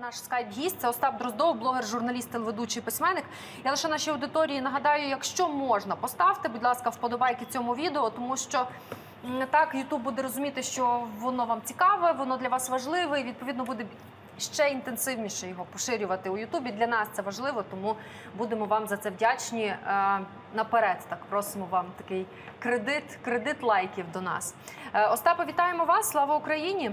наш скайп-гість. Це Остап Дроздов, блогер, журналіст, телеведучий письменник. Я лише нашій аудиторії нагадаю, якщо можна, поставте, будь ласка, вподобайки цьому відео, тому що так Ютуб буде розуміти, що воно вам цікаве, воно для вас важливе, і відповідно буде ще інтенсивніше його поширювати у Ютубі. Для нас це важливо, тому будемо вам за це вдячні. Е, наперед так просимо вам такий кредит, кредит лайків до нас. Е, Остапе, вітаємо вас! Слава Україні!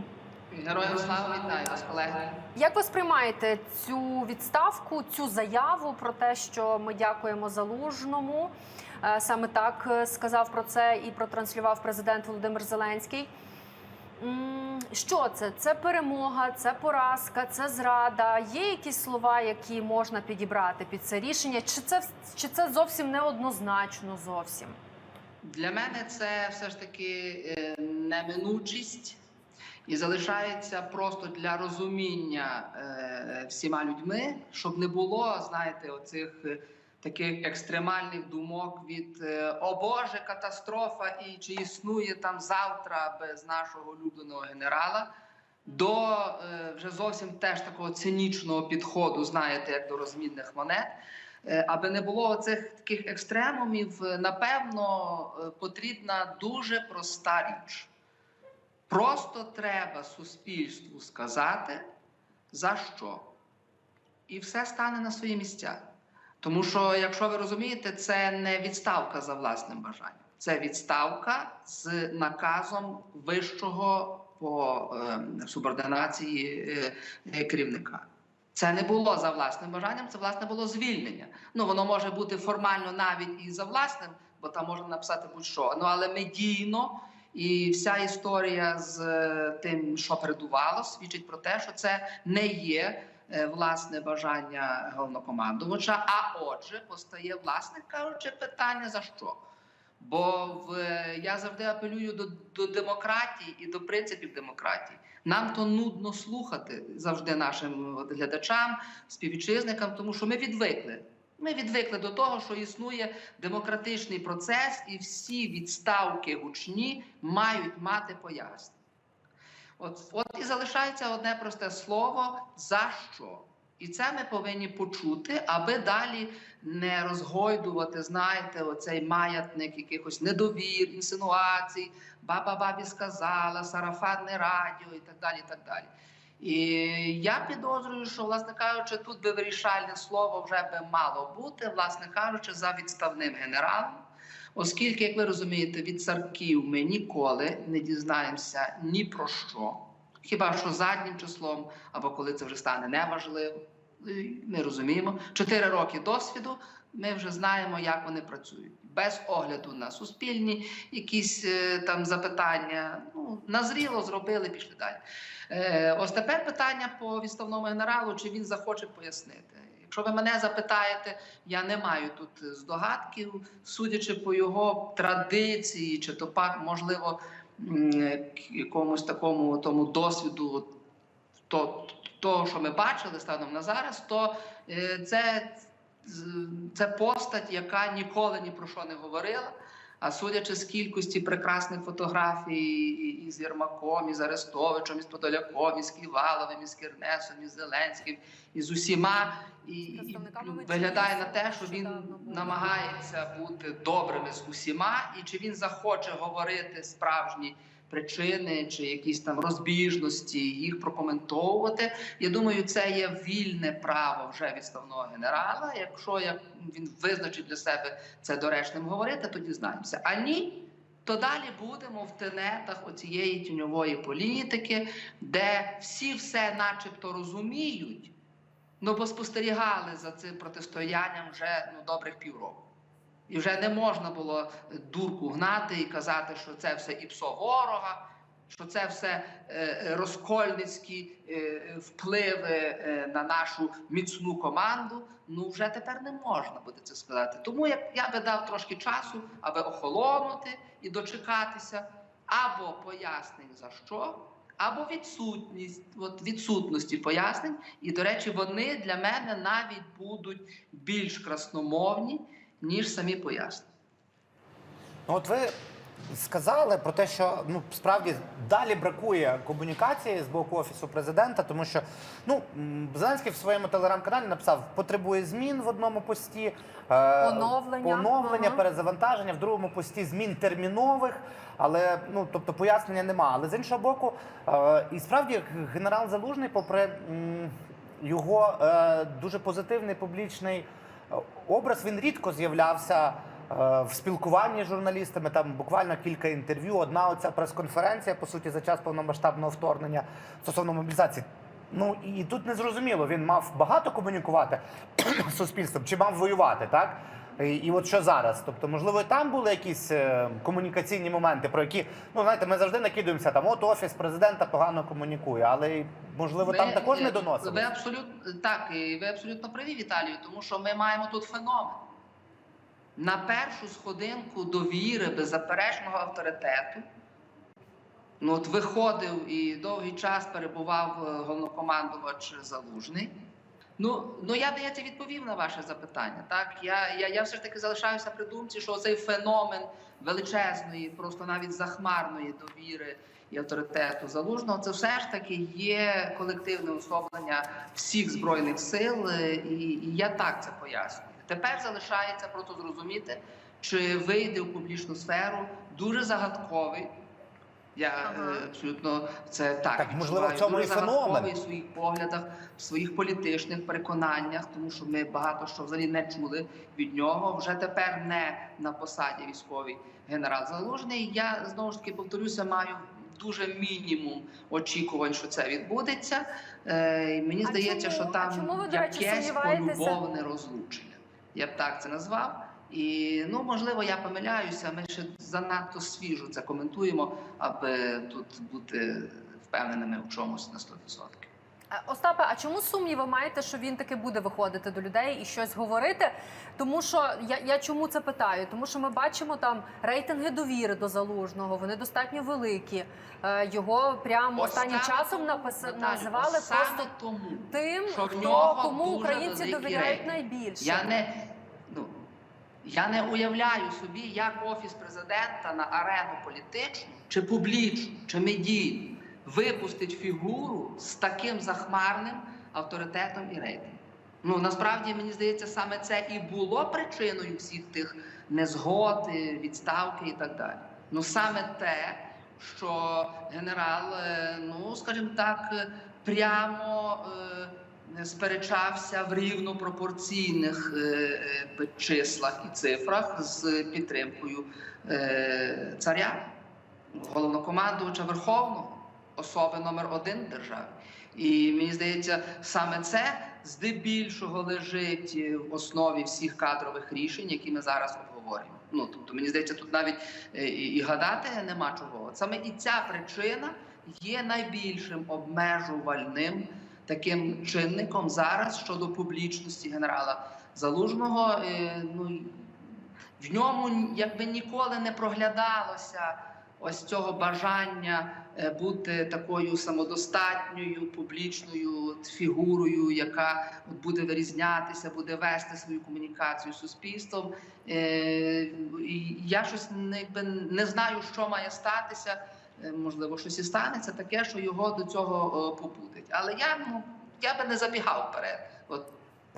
Героям слава вітаю вас, колеги. Як ви сприймаєте цю відставку, цю заяву про те, що ми дякуємо залужному? Е, Саме так е, сказав про це і протранслював президент Володимир Зеленський. Що це? Це перемога, це поразка, це зрада. Є якісь слова, які можна підібрати під це рішення? Чи це чи це зовсім неоднозначно зовсім? Для мене це все ж таки е, неминучість і залишається просто для розуміння е, всіма людьми, щоб не було, знаєте, оцих е, таких екстремальних думок від е, о Боже, катастрофа, і чи існує там завтра без нашого улюбленого генерала. До вже зовсім теж такого цинічного підходу, знаєте, як до розмінних монет. Аби не було цих таких екстремумів, напевно, потрібна дуже проста річ. Просто треба суспільству сказати, за що. І все стане на свої місця. Тому що, якщо ви розумієте, це не відставка за власним бажанням, це відставка з наказом вищого по е, субординації е, керівника. Це не було за власним бажанням, це власне було звільнення. Ну воно може бути формально навіть і за власним, бо там можна написати будь-що. Ну але медійно і вся історія з е, тим, що передувало, свідчить про те, що це не є е, власне бажання головнокомандувача. А отже, постає, власне кажучи, питання за що. Бо в я завжди апелюю до, до демократії і до принципів демократії. Нам то нудно слухати завжди нашим глядачам, співвітчизникам, тому що ми відвикли. Ми відвикли до того, що існує демократичний процес, і всі відставки гучні мають мати пояснення. От, от і залишається одне просте слово за що. І це ми повинні почути, аби далі не розгойдувати, знаєте, оцей маятник якихось недовір, інсинуацій, баба бабі сказала, сарафанне радіо і так далі. І так далі. І я підозрюю, що, власне кажучи, тут би вирішальне слово вже би мало бути, власне кажучи, за відставним генералом. Оскільки, як ви розумієте, від царків ми ніколи не дізнаємося ні про що, хіба що заднім числом, або коли це вже стане неважливо. І Ми розуміємо, чотири роки досвіду. Ми вже знаємо, як вони працюють, без огляду на суспільні якісь е, там запитання. Ну назріло зробили, пішли далі. Е, ось тепер питання по відставному генералу: чи він захоче пояснити? Якщо ви мене запитаєте, я не маю тут здогадків, судячи по його традиції, чи то пак можливо якомусь такому тому досвіду, то, то що ми бачили станом на зараз, то е, це, це постать, яка ніколи ні про що не говорила. А судячи з кількості прекрасних фотографій і- і з Єрмаком, і з Арестовичем, і з Подоляком, і з Ківаловим, і з Кірнесом, і з Зеленським, і з усіма, і, і виглядає на те, що він намагається бути добрими з усіма, і чи він захоче говорити справжні причини чи якісь там розбіжності, їх прокоментовувати. Я думаю, це є вільне право вже відставного генерала. Якщо як він визначить для себе це доречним говорити, то дізнаємося. А ні. То далі будемо в тенетах оцієї тіньової політики, де всі все начебто розуміють, ну бо спостерігали за цим протистоянням вже ну, добрих півроку. І вже не можна було дурку гнати і казати, що це все іпсо ворога, що це все е, розкольницькі е, впливи е, на нашу міцну команду. Ну вже тепер не можна буде це сказати. Тому я, я би дав трошки часу, аби охолонути і дочекатися, або пояснень за що, або відсутність от відсутності пояснень. І, до речі, вони для мене навіть будуть більш красномовні, ніж самі пояснення. Ну, от ви сказали про те, що ну справді далі бракує комунікації з боку офісу президента, тому що ну Зеленський в своєму телеграм-каналі написав: потребує змін в одному пості, е, Оновлення. оновлення, Ага. перезавантаження, в другому пості змін термінових. Але ну тобто пояснення нема. Але з іншого боку, е, і справді генерал Залужний, попри м, його е, дуже позитивний публічний образ, він рідко з'являвся е, в спілкуванні з журналістами. Там буквально кілька інтерв'ю. Одна оця прес-конференція, по суті, за час повномасштабного вторгнення стосовно мобілізації. Ну і тут не зрозуміло, він мав багато комунікувати з суспільством чи мав воювати, так? І, і от що зараз? Тобто, можливо, і там були якісь е, комунікаційні моменти, про які ну знаєте, ми завжди накидуємося там. От офіс президента погано комунікує, але можливо там також не доносили. Ви абсолютно так, і ви абсолютно праві, Віталію, тому що ми маємо тут феномен. На першу сходинку довіри беззаперечного авторитету. Ну, от виходив і довгий час перебував е, головнокомандувач Залужний. Ну, ну я здається, відповів на ваше запитання. Так, я, я, я все ж таки залишаюся при думці, що цей феномен величезної, просто навіть захмарної довіри і авторитету залужного, це все ж таки є колективне особлення всіх збройних сил, е, і, і я так це пояснюю. Тепер залишається просто зрозуміти, чи вийде в публічну сферу дуже загадковий. Я Ага. е, абсолютно це так, Так, можливо, в цьому дуже і феномен. загадковий в своїх поглядах, в своїх політичних переконаннях, тому що ми багато що взагалі не чули від нього. Вже тепер не на посаді військовий генерал Залужний. Я знову ж таки повторюся, маю дуже мінімум очікувань, що це відбудеться. Е, і мені А здається, чому? що там чому ви, до речі, якесь полюбовне розлучення. Я б так це назвав. І ну можливо, я помиляюся. Ми ще занадто свіжо це коментуємо, аби тут бути впевненими в чомусь на 100%. Е, Остапе, а чому сумніви маєте, що він таки буде виходити до людей і щось говорити? Тому що я, я чому це питаю? Тому що ми бачимо там рейтинги довіри до залужного, вони достатньо великі. Е, Його прямо Ось останнім часом напис... Наталю, називали просто тому. тим, що хто кому українці довіряють рейтинг. найбільше. Я не я не уявляю собі, як офіс президента на арену політичну чи публічну, чи медійну випустить фігуру з таким захмарним авторитетом і рейтингом. Ну насправді мені здається, саме це і було причиною всіх тих незгод, е, відставки і так далі. Ну саме те, що генерал, е, ну скажімо так, е, прямо. Сперечався в рівнопропорційних е, е, числах і цифрах з підтримкою е, царя, головнокомандувача Верховного, особи номер один в державі. І мені здається, саме це здебільшого лежить в основі всіх кадрових рішень, які ми зараз обговорюємо. Ну тобто, мені здається, тут навіть і гадати нема чого. Саме і ця причина є найбільшим обмежувальним таким чинником зараз щодо публічності генерала Залужного. Е, Ну в ньому якби ніколи не проглядалося ось цього бажання е, бути такою самодостатньою публічною фігурою, яка буде вирізнятися, буде вести свою комунікацію з суспільством. Е, Я щось не, не знаю, що має статися. Е, Можливо, щось і станеться таке, що його до цього е, побудить. Але я ну я би не забігав вперед. От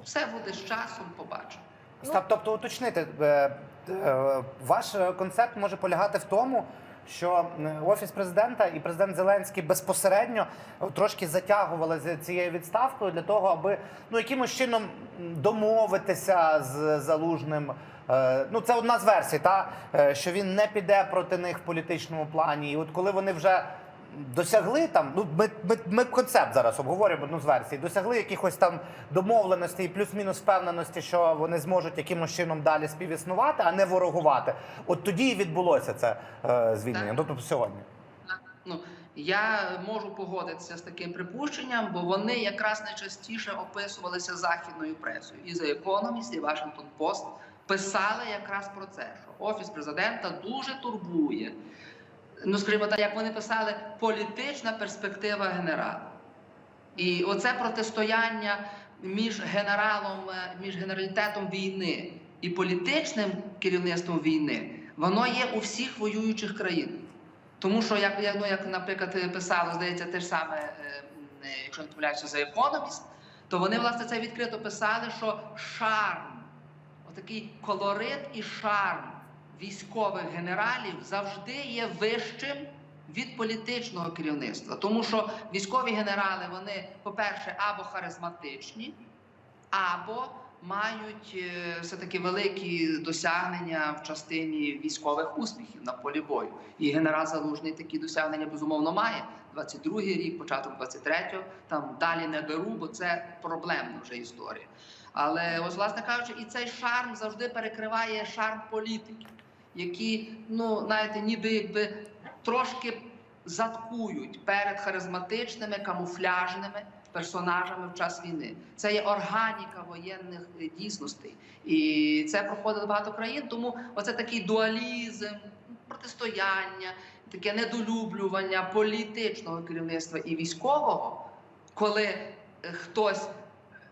все буде з часом, побачимо. Стап, тобто уточнити, е, ваш концепт може полягати в тому, що офіс президента і президент Зеленський безпосередньо трошки затягували з цією відставкою для того, аби ну якимось чином домовитися з залужним. Е, Ну, це одна з версій, та е, що він не піде проти них в політичному плані. І от коли вони вже досягли там, ну ми, ми, ми концепт зараз обговорюємо одну з версій, досягли якихось там домовленостей, і плюс-мінус впевненості, що вони зможуть якимось чином далі співіснувати, а не ворогувати. От тоді і відбулося це е, звільнення. Так. Тобто сьогодні. Ну я можу погодитися з таким припущенням, бо вони якраз найчастіше описувалися західною пресою. І The Economist, і Washington Post писали якраз про це, що офіс президента дуже турбує. Ну, скажімо так, як вони писали, політична перспектива генерала. І оце протистояння між генералом, е, між генералітетом війни і політичним керівництвом війни, воно є у всіх воюючих країнах. Тому що, як, ну, як наприклад, писало, здається, те ж саме, е, е, якщо не помиляюся, за Economist, то вони, власне, це відкрито писали, що шарм, отакий колорит і шарм військових генералів завжди є вищим від політичного керівництва. Тому що військові генерали, вони, по-перше, або харизматичні, або мають е, все-таки великі досягнення в частині військових успіхів на полі бою. І генерал Залужний такі досягнення безумовно має. 22-й рік, початок 23-го, там далі не беру, бо це проблемна вже історія. Але ось, власне кажучи, і цей шарм завжди перекриває шарм політики, які, ну, знаєте, ніби якби трошки заткують перед харизматичними, камуфляжними персонажами в час війни. Це є органіка воєнних е, дійсностей, і це проходило багато країн. Тому оце такий дуалізм, протистояння, таке недолюблювання політичного керівництва і військового, коли е, хтось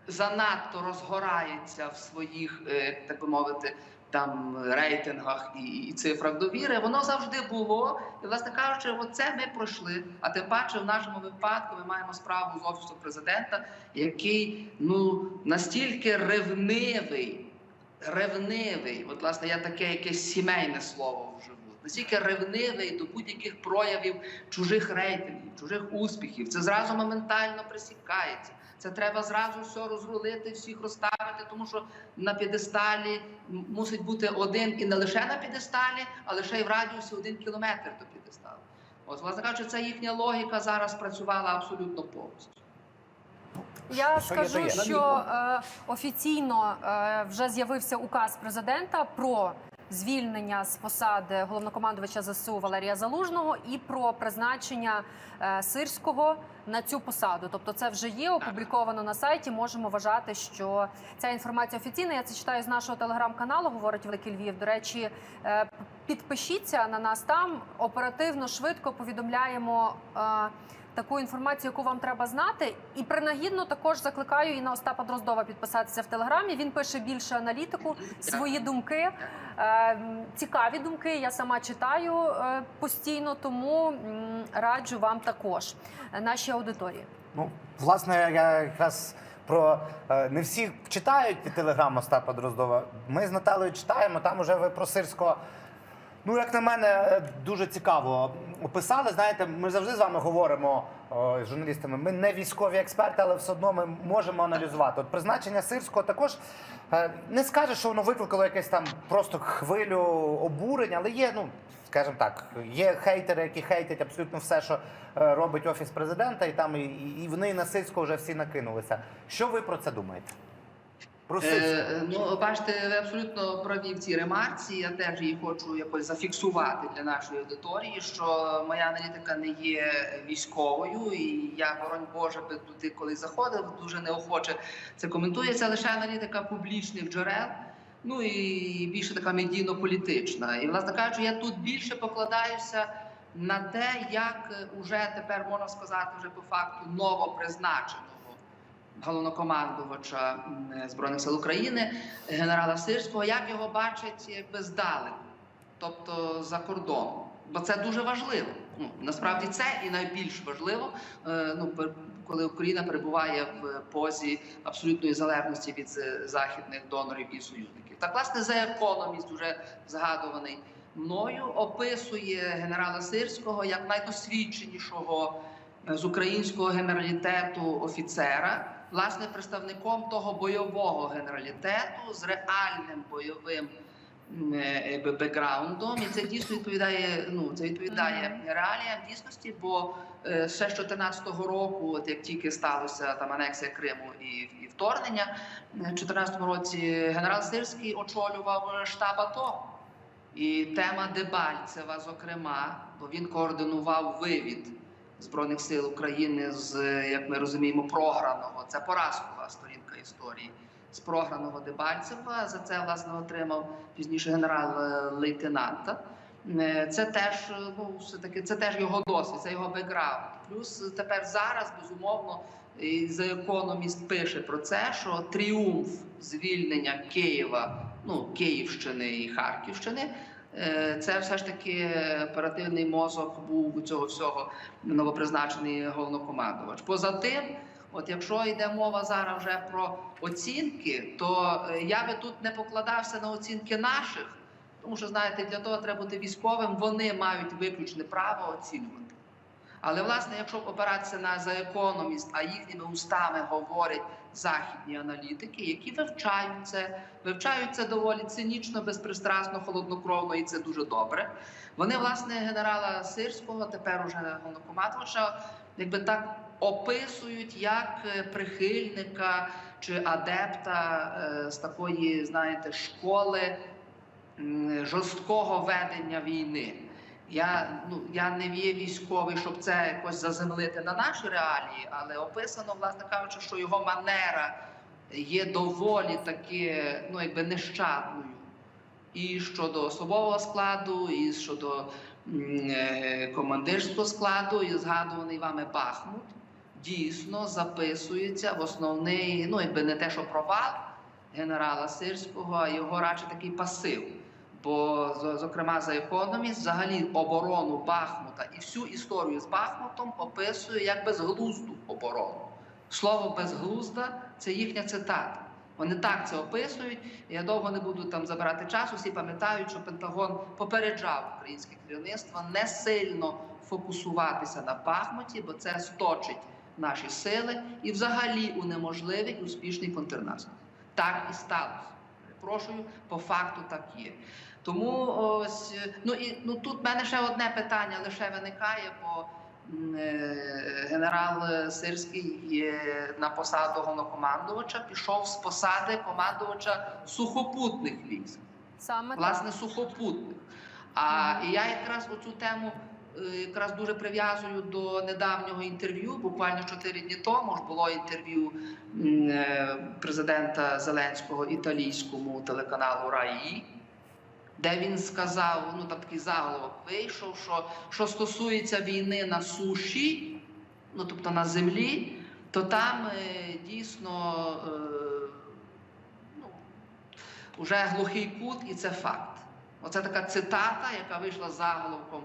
занадто розгорається в своїх, е, так би мовити, там рейтингах і, і цифрах довіри, воно завжди було. І, власне кажучи, оце ми пройшли. А тим паче, в нашому випадку ми маємо справу з офісом президента, який ну настільки ревнивий, ревнивий. От, власне, я таке якесь сімейне слово вживу. Настільки ревнивий до будь-яких проявів чужих рейтингів, чужих успіхів. Це зразу моментально присікається. Це треба зразу все розрулити, всіх розставити, тому що на п'єдесталі мусить бути один і не лише на п'єдесталі, а лише й в радіусі один кілометр до п'єдесталу. От, власне кажучи, ця їхня логіка зараз працювала абсолютно повністю. Я Що скажу, що е, офіційно е, вже з'явився указ президента про звільнення з посади головнокомандувача ЗСУ Валерія Залужного і про призначення е, Сирського на цю посаду. Тобто, це вже є опубліковано на сайті. Можемо вважати, що ця інформація офіційна. Я це читаю з нашого телеграм-каналу. Говорить Великий Львів. До речі, е, підпишіться на нас там. Оперативно, швидко повідомляємо. Таку інформацію, яку вам треба знати. І принагідно також закликаю і на Остапа Дроздова підписатися в телеграмі. Він пише більше аналітику, свої думки, е, цікаві думки. Я сама читаю е, постійно, тому раджу вам також е, нашій аудиторії. Ну, власне, я якраз про не всі читають телеграм Остапа Дроздова. Ми з Наталею читаємо. Там уже ви про Сирського. Ну, як на мене, дуже цікаво описали. Знаєте, ми завжди з вами говоримо е, з журналістами. Ми не військові експерти, але все одно ми можемо аналізувати. От призначення сирського також е, не скаже, що воно викликало якесь там просто хвилю обурень, але є, ну скажімо так, є хейтери, які хейтять абсолютно все, що е, робить офіс президента, і там і, і вони на сирського вже всі накинулися. Що ви про це думаєте? Е, ну, бачите, ви абсолютно праві в цій ремарці. Я теж її хочу якось зафіксувати для нашої аудиторії, що моя аналітика не є військовою, і я, боронь Боже, би туди коли заходив, дуже неохоче це коментується. Лише аналітика публічних джерел. Ну і більше така медійно-політична. І власне кажучи, я тут більше покладаюся на те, як уже тепер можна сказати, вже по факту новопризначеного головнокомандувача збройних сил України генерала Сирського, як його бачать якби здалеку, тобто за кордоном. Бо це дуже важливо. Ну насправді це і найбільш важливо. е, Ну коли Україна перебуває в позі абсолютної залежності від е, західних донорів і союзників. Так, власне, за економіст уже згадуваний мною описує генерала Сирського як найдосвідченішого е, з українського генералітету офіцера, власне, представником того бойового генералітету з реальним бойовим е, бекграундом, і це дійсно відповідає. Ну це відповідає реаліям дійсності, бо е, ще з 14-го року, от як тільки сталося там анексія Криму і, і вторгнення, в 14-му році генерал Сирський очолював штаб АТО. І тема Дебальцева, зокрема, бо він координував вивід збройних сил України з, як ми розуміємо, програного. Це поразкова сторінка історії з програного Дебальцева. За це власне отримав пізніше генерал-лейтенанта. Е, Це теж е, ну все таки це теж його досвід, це його бекграунд. Плюс тепер зараз безумовно і The Economist пише про це, що тріумф звільнення Києва, ну Київщини і Харківщини Це все ж таки оперативний мозок був у цього всього новопризначений головнокомандувач. Поза тим, от якщо йде мова зараз вже про оцінки, то е, я би тут не покладався на оцінки наших, тому що знаєте, для того треба бути військовим. Вони мають виключне право оцінювати. Але власне, якщо опиратися на за економіст, а їхніми устами говорять західні аналітики, які вивчають це, вивчають це доволі цинічно, безпристрасно, холоднокровно, і це дуже добре. Вони, власне, генерала Сирського, тепер уже головнокомандувача, якби так описують як е, прихильника чи адепта е, з такої, знаєте, школи жорсткого ведення війни. Я ну я не є військовий, щоб це якось заземлити на наші реалії, але описано, власне кажучи, що його манера є доволі таки, ну якби нещадною. І щодо особового складу, і щодо е, командирського складу, і згадуваний вами Бахмут дійсно записується в основний, ну якби не те, що провал генерала Сирського, а його радше такий пасив. Бо зокрема за економіст, взагалі оборону Бахмута і всю історію з Бахмутом описує як безглузду оборону. Слово безглузда це їхня цитата. Вони так це описують. Я довго не буду там забирати часу. Всі пам'ятають, що Пентагон попереджав українське керівництво не сильно фокусуватися на Бахмуті, бо це сточить наші сили і взагалі унеможливить успішний контрнаступ. Так і сталося. Перепрошую, по факту так є. Тому ось ну і ну тут в мене ще одне питання лише виникає, бо е, генерал Сирський на посаду головнокомандувача пішов з посади командувача сухопутних військ Саме власне так. сухопутних. А і я якраз оцю тему е, якраз дуже прив'язую до недавнього інтерв'ю. Буквально чотири дні тому ж було інтерв'ю е, президента Зеленського італійському телеканалу РАІ. Де він сказав, ну такий заголовок вийшов, що що стосується війни на суші, ну тобто на землі, то там е, дійсно е, ну, уже глухий кут, і це факт. Оце така цитата, яка вийшла заголовком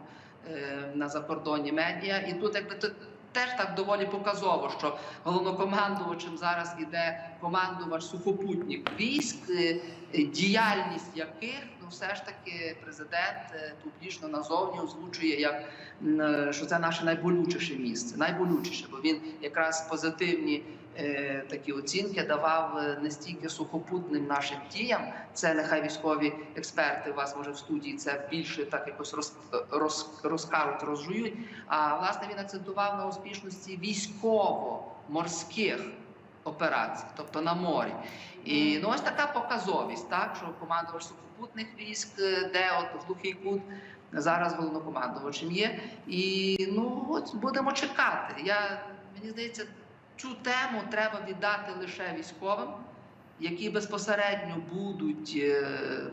е, на закордонні медіа. І тут якби теж так доволі показово, що головнокомандувачем зараз іде командувач сухопутніх військ, е, е, діяльність яких ну все ж таки президент е, публічно назовні озвучує як що це наше найболючіше місце, найболючіше, бо він якраз позитивні такі оцінки давав е, не стільки сухопутним нашим діям. Це нехай військові експерти вас може в студії це більше так якось роз, роз, розкажуть, розжують. А власне він акцентував на успішності військово-морських операцій, тобто на морі. І ну ось така показовість, так що командувач сухопутних військ, е, де от глухий кут зараз головнокомандувачем є. І ну от будемо чекати. Я мені здається, цю тему треба віддати лише військовим, які безпосередньо будуть е,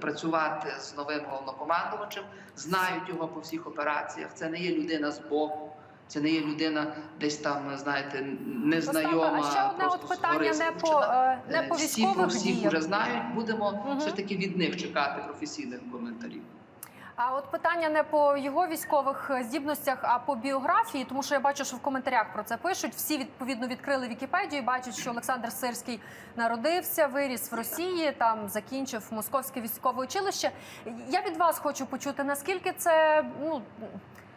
працювати з новим головнокомандувачем, знають його по всіх операціях. Це не є людина з боку. Це не є людина десь там, знаєте, незнайома. А ще одне от питання не по, е, не по Всі про всіх вже знають. Будемо Мгм. все ж таки від них чекати професійних коментарів. А от питання не по його військових е, здібностях, а по біографії, тому що я бачу, що в коментарях про це пишуть. Всі відповідно відкрили Вікіпедію, і бачать, що Олександр Сирський народився, виріс в Росії, там закінчив Московське військове училище. Я від вас хочу почути, наскільки це ну.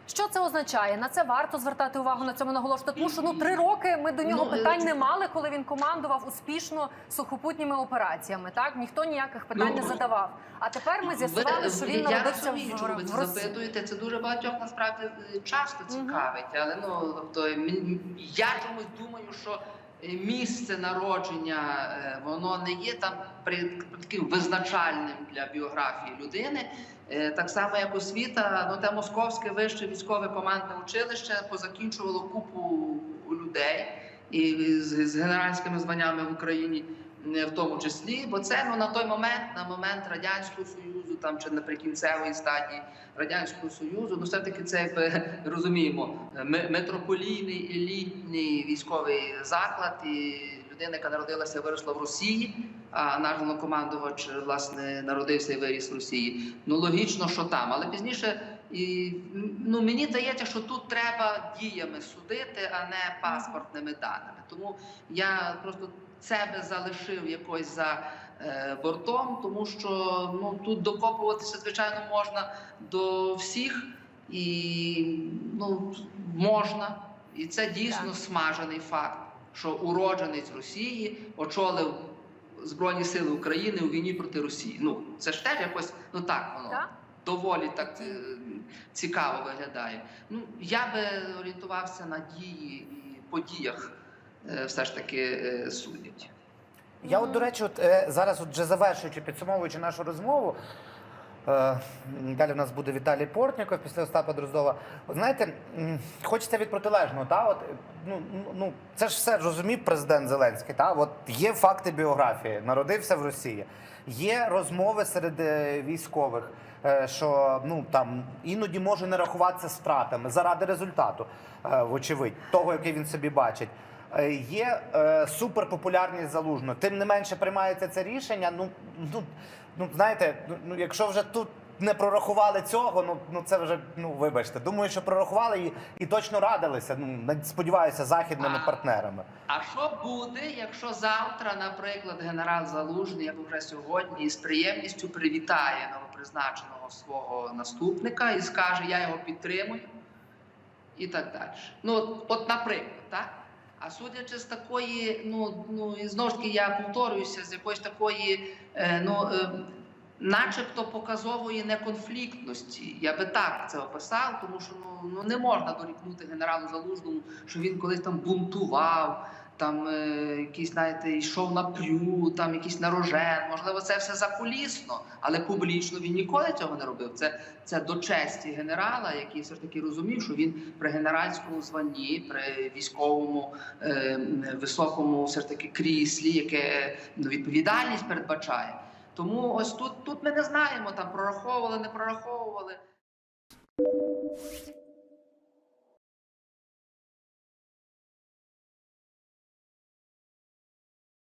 Що це означає? На це варто звертати увагу на цьому наголошувати. Тому що ну три роки ми до нього Ну, е, питань не мали, коли він командував успішно сухопутніми операціями. Так ніхто ніяких питань Ну, не задавав. А тепер ми з'ясували, Ви- що він я народився розумію, в, чому ви в Росії. запитуєте. Це дуже багатьох насправді е, часто цікавить. Але ну тобто я чомусь думаю, що е, місце народження е, воно не є там таким визначальним для біографії людини. Е, Так само, як освіта, ну те московське вище військове командне училище позакінчувало купу людей і з, з генеральськими званнями в Україні е, в тому числі, бо це ну на той момент, на момент радянського союзу, там чи наприкінцевої стадії радянського союзу, ну все таки це якби розуміємо ме- метрополійний елітний військовий заклад, і людина, яка народилася виросла в Росії, а наш головнокомандувач власне народився і виріс в Росії. Ну логічно, що там, але пізніше. І ну мені здається, що тут треба діями судити, а не паспортними даними. Тому я просто себе залишив якось за е, бортом, тому що ну тут докопуватися звичайно можна до всіх і ну можна. І це дійсно Так. смажений факт, що уродженець Росії очолив Збройні Сили України у війні проти Росії. Ну це ж теж якось ну так воно Так? доволі так е, цікаво виглядає. Ну я би орієнтувався на дії і подіях, все ж таки е, судять. Я от, до речі, от, е, зараз, от вже завершуючи, підсумовуючи нашу розмову, е, далі в нас буде Віталій Портніков після Остапа Дроздова. Знаєте, хочеться від протилежного. Та? От, е, ну, ну, це ж все розумів президент Зеленський. Та? От є факти біографії, народився в Росії, є розмови серед е, військових. е, Що ну там іноді може не рахуватися стратами заради результату, е, вочевидь, того, який він собі бачить. Е, Є е, суперпопулярність залужно. Тим не менше приймається це рішення. Ну, ну, ну знаєте, ну, ну якщо вже тут не прорахували цього, ну, ну це вже ну вибачте. Думаю, що прорахували і, і точно радилися. Ну сподіваюся, західними А. партнерами. А що буде, якщо завтра, наприклад, генерал Залужний, як вже сьогодні, з приємністю привітає новопризначеного свого наступника і скаже, я його підтримую, і так далі. Ну, от, от наприклад, так? А судячи з такої, ну, ну і знову ж таки я повторююся, з якоїсь такої, е, ну. Е, Начебто показової неконфліктності, я би так це описав, тому що ну, ну не можна дорікнути генералу Залужному, що він колись там бунтував, там е, якийсь, знаєте, йшов на прю, там якийсь на рожен. Можливо, це все закулісно, але публічно він ніколи цього не робив. Це, це до честі генерала, який все ж таки розумів, що він при генеральському званні, при військовому е, високому все ж таки кріслі, яке ну, відповідальність передбачає. Тому ось тут, тут ми не знаємо, там прораховували, не прораховували.